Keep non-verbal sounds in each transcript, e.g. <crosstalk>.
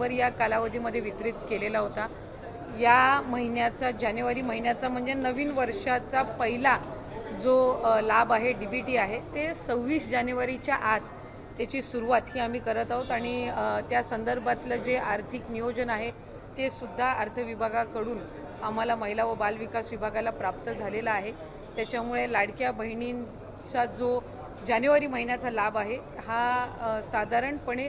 डिसेंबर या कालावधीमध्ये वितरित केलेला होता. या महिन्याचा जानेवारी महिन्याचा म्हणजे नवीन वर्षाचा पहिला जो लाभ आहे डी बी टी आहे ते सव्वीस जानेवारीच्या आत त्याची सुरुवात ही आम्ही करत आहोत आणि त्या संदर्भातलं जे आर्थिक नियोजन आहे ते सुद्धा अर्थ विभागाकडून आम्हाला महिला व बालविकास विभागाला प्राप्त झालेला आहे. त्याच्यामुळे लाडक्या बहिणींचा जो जानेवारी महिन्याचा लाभ आहे हा साधारणपणे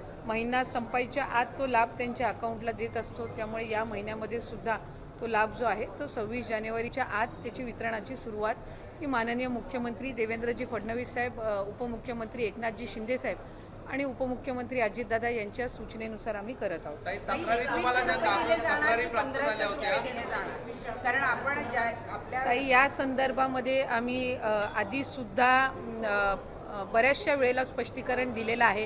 महिना संपायच्या आत तो लाभ त्यांच्या अकाउंटला देत असतो. त्यामुळे या महिन्यामध्ये सुद्धा तो लाभ जो आहे तो सव्वीस जानेवारीच्या आत त्याची वितरणाची सुरुवात ही माननीय मुख्यमंत्री देवेंद्रजी फडणवीस साहेब उपमुख्यमंत्री एकनाथजी शिंदे साहेब आणि उपमुख्यमंत्री अजितदादा यांच्या सूचनेनुसार आम्ही करत आहोत. काही तक्रारी तुम्हाला ज्या दाखल तक्रारी प्राप्त झाल्या होत्या. कारण आपण ज्या आपल्या ताई या संदर्भामध्ये आम्ही आधीसुद्धा बऱ्याचशा वेळेला स्पष्टीकरण दिलेलं आहे.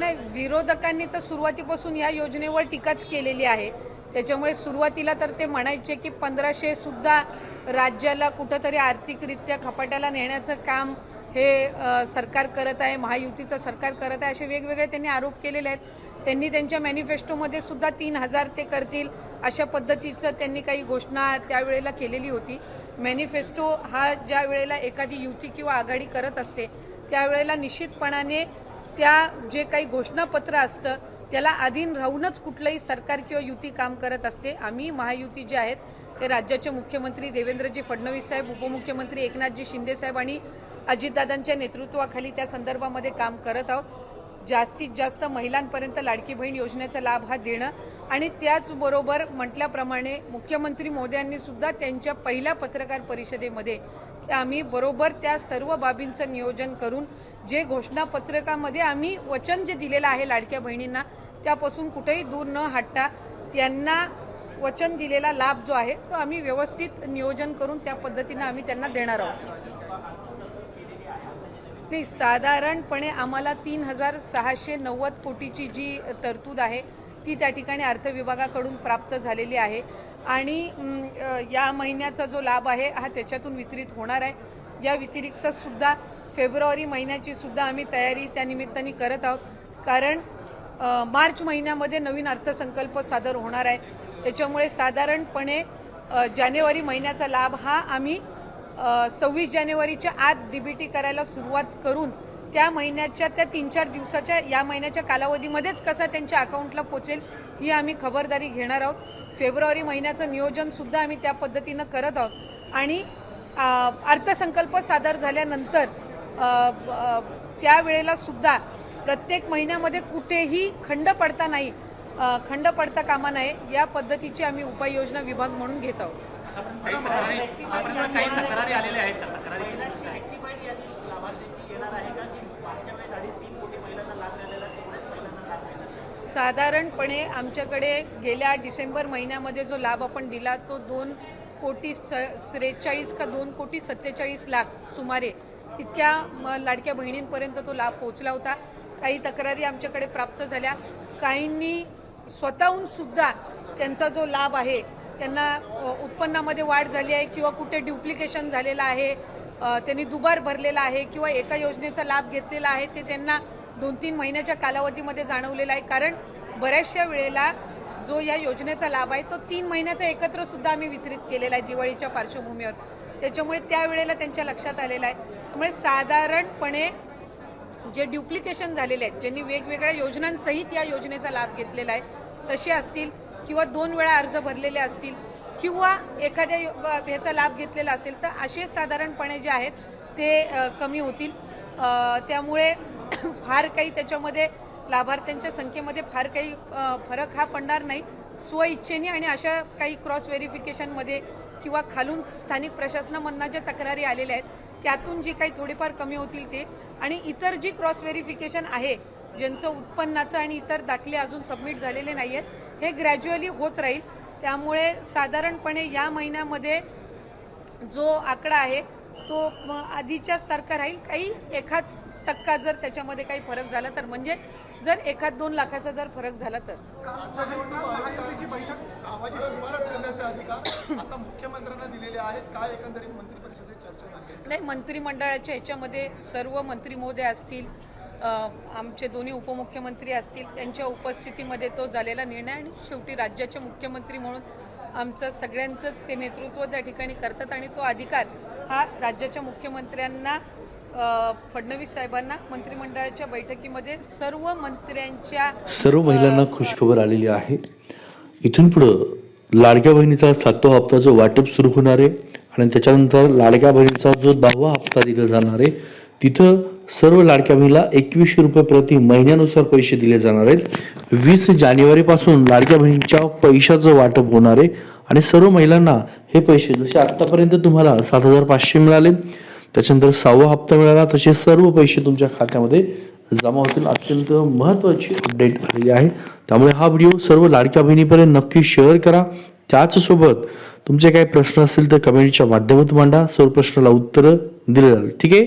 नाही विरोधकांनी तर सुरुवातीपासून या योजनेवर टीकाच केलेली आहे. त्याच्यामुळे सुरुवातीला तर ते म्हणायचे की पंधराशे सुद्धा राज्याला कुठंतरी आर्थिकरित्या खपाट्याला नेण्याचं काम हे सरकार करत आहे महायुतीचं सरकार करत आहे असे वेगवेगळे त्यांनी आरोप केलेले आहेत. त्यांनी त्यांच्या मॅनिफेस्टोमध्ये सुद्धा तीन हजार ते करतील अशा पद्धतीचं त्यांनी काही घोषणा त्यावेळेला केलेली होती. मॅनिफेस्टो हा ज्या वेळेला एखादी युती किंवा आघाडी करत असते त्यावेळेला निश्चितपणाने त्या जे काही घोषणापत्र असतं त्याला अधीन राहूनच कुठलंही सरकार किंवा युती काम करत असते. आम्ही महायुती जे आहेत ते राज्याचे मुख्यमंत्री देवेंद्रजी फडणवीस साहेब उपमुख्यमंत्री एकनाथजी शिंदेसाहेब आणि अजितदादांच्या नेतृत्वाखाली त्या संदर्भामध्ये काम करत आहोत. जास्तीत जास्त महिलांपर्यंत लाडकी बहीण योजनेचा लाभ हा देणं आणि त्याचबरोबर म्हटल्याप्रमाणे मुख्यमंत्री मोदी सुद्धा त्यांच्या पहिल्या पत्रकार परिषदेमध्ये आम्ही बरोबर त्या सर्व बाबींचं नियोजन करून जे घोषणापत्रकामध्ये आम्ही वचन जे दिलेलं आहे लाडक्या बहिणींना त्यापासून कुठेही दूर न हटता त्यांना वचन दिलेला लाभ जो आहे तो आम्ही व्यवस्थित नियोजन करून त्या पद्धतीनं आम्ही त्यांना देणार आहोत. नाही साधारणपणे आम्हाला तीन हजार सहाशे नव्वद कोटीची जी तरतूद आहे ती त्या ठिकाणी अर्थ विभागाकडून प्राप्त झालेली आहे. आणि या महिन्याचा जो लाभ आहे हा त्याच्यातून वितरित होणार आहे. या व्यतिरिक्त सुद्धा फेब्रुवारी महिन्याची सुद्धा आम्ही तयारी त्या निमित्ताने करत आहोत. कारण मार्च महिन्यामध्ये नवीन अर्थसंकल्प सादर होणार आहे. त्याच्यामुळे साधारणपणे जानेवारी महिन्याचा लाभ हा आम्ही सव्वीस जानेवारीच्या आत डीबीटी करायला सुरुवात करून त्या महिन्याच्या त्या तीन चार दिवसाच्या या महिन्याच्या कालावधीमध्येच कसा त्यांच्या अकाउंटला पोचेल ही आम्ही खबरदारी घेणार आहोत. फेब्रुवारी महिन्याचं नियोजनसुद्धा आम्ही त्या पद्धतीनं करत आहोत. आणि अर्थसंकल्प सादर झाल्यानंतर त्यावेळेला सुद्धा प्रत्येक महिन्यामध्ये कुठेही खंड पडता नाही खंड पडता कामा नये या पद्धतीची आम्ही उपाययोजना विभाग म्हणून घेत आहोत. साधारणपणे आमच्याकडे गेल्या डिसेंबर महिन्यामध्ये जो लाभ आपण दिला तो दोन कोटी स त्रेचाळीस का दोन कोटी सत्तेचाळीस लाख सुमारे तितक्या लाडक्या बहिणींपर्यंत तो लाभ पोहोचला होता. काही तक्रारी आमच्याकडे प्राप्त झाल्या. काहींनी स्वतःहून सुद्धा त्यांचा जो लाभ आहे त्यांना उत्पन्नामध्ये वाढ झाली आहे किंवा कुठे ड्युप्लिकेशन झालेलं आहे त्यांनी दुबार भरलेला आहे किंवा एका योजनेचा लाभ घेतलेला आहे ते त्यांना दोन तीन महिन्याच्या कालावधीमध्ये जाणवलेला आहे. कारण बऱ्याचशा वेळेला जो या योजनेचा लाभ आहे तो तीन महिन्याचा एकत्रसुद्धा आम्ही वितरित केलेला आहे दिवाळीच्या पार्श्वभूमीवर. त्याच्यामुळे त्यावेळेला त्यांच्या लक्षात आलेलं आहे. त्यामुळे साधारणपणे जे ड्युप्लिकेशन झालेले आहेत ज्यांनी वेगवेगळ्या योजनांसहित या योजनेचा लाभ घेतलेला आहे तसे असतील किंवा दोन वेळा अर्ज भरलेले असतील किंवा एखाद्या ह्याचा लाभ घेतलेला असेल तर असे साधारणपणे जे आहेत ते कमी होतील. त्यामुळे <clears throat> फार काही त्याच्यामध्ये लाभार्थ्यांच्या संख्येमध्ये फार काही फरक हा पडणार नाही. स्वइच्छेने आणि अशा काही क्रॉस व्हेरिफिकेशनमध्ये किंवा खालून स्थानिक प्रशासनामधनं ज्या तक्रारी आलेल्या आहेत त्यातून जी काही थोडेफार कमी होतील ते. आणि इतर जी क्रॉस व्हेरिफिकेशन आहे ज्यांचं उत्पन्नाचं आणि इतर दाखले अजून सबमिट झालेले नाही आहेत हे ग्रॅज्युअली होत राहील. त्यामुळे साधारणपणे या महिन्यामध्ये जो आकडा आहे तो आधीच्याच सारखा राहील. काही एखाद टक्का जर त्याच्यामध्ये काही फरक झाला तर म्हणजे जर एखाद दोन लाखाचा जर फरक झाला तर? नाही मंत्रिमंडळाच्या ह्याच्यामध्ये सर्व मंत्री महोदय असतील आमचे दोन्ही उपमुख्यमंत्री असतील त्यांच्या उपस्थितीमध्ये तो झालेला निर्णय आणि शेवटी राज्याचे मुख्यमंत्री म्हणून आमचं सगळ्यांचंच ते नेतृत्व त्या ठिकाणी करतात आणि तो अधिकार हा राज्याच्या मुख्यमंत्र्यांना फडणवीस साहेबांना मंत्रिमंडळाच्या बैठकीमध्ये सर्व मंत्र्यांच्या सर्व महिलांना खुशखबर आलेली आहे. इथून पुढं लाडक्या बहिणीचा सातवा हप्ताचं वाटप सुरू होणार आहे आणि त्याच्यानंतर लाडक्या बहिणीचा जो दहावा हप्ता दिला जाणार आहे तिथं सर्व लाडक्या बहिणीला एकवीसशे रुपये प्रति महिन्यानुसार पैसे दिले जाणार आहेत. वीस जानेवारीपासून लाडक्या बहिणीच्या पैशाचं वाटप होणार आहे आणि सर्व महिलांना हे पैसे जसे आत्तापर्यंत तुम्हाला सात हजार पाचशे मिळाले त्याच्यानंतर सहावा हप्ता मिळाला तसे सर्व पैसे तुमच्या खात्यामध्ये जमा होतील. अत्यंत महत्त्वाची अपडेट आलेली आहे. त्यामुळे हा व्हिडिओ सर्व लाडक्या बहिणीपर्यंत नक्की शेअर करा. त्याचसोबत तुमचे काही प्रश्न असतील तर कमेंटच्या माध्यमातून मांडा. सर्व प्रश्नाला उत्तरं दिले जातील ठीक आहे?